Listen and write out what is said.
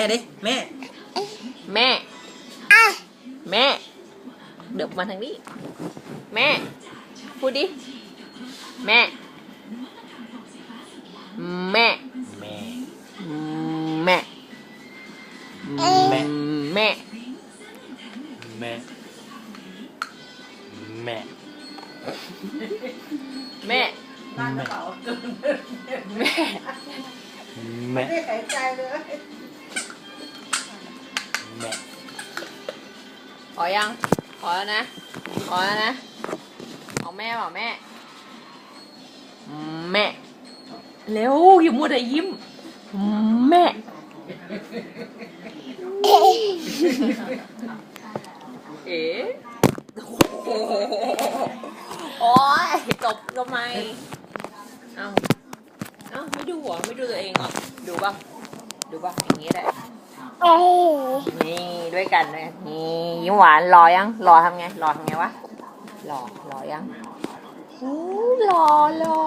ม่ดิแม่ แม่แม่ เดี๋ยวมาทางนี้ แม่ พูดดิ แม่ แม่ แม่ แม่ แม่ แม่ แม่ แม่แม่บ้านกระเป๋าเกินแม่แม่ไม่หายใจเลย แม่ขอยัง ขอแล้วนะ ขอแล้วนะ เอาแม่เปล่าแม่ แม่ เร็วอย่ามัวแต่ยิ้ม แม่ เอ๋โอ้ยจบทำไม เอาเอาไม่ดูหัวไม่ดูตัวเองเหรอ ดูป่ะ ดูป่ะอย่างนี้ได้นี่ด้วยกันเลยนี่ยิ้มหวานรอยังรอทำไงรอทำไงวะรอรอยังอู้รอรอ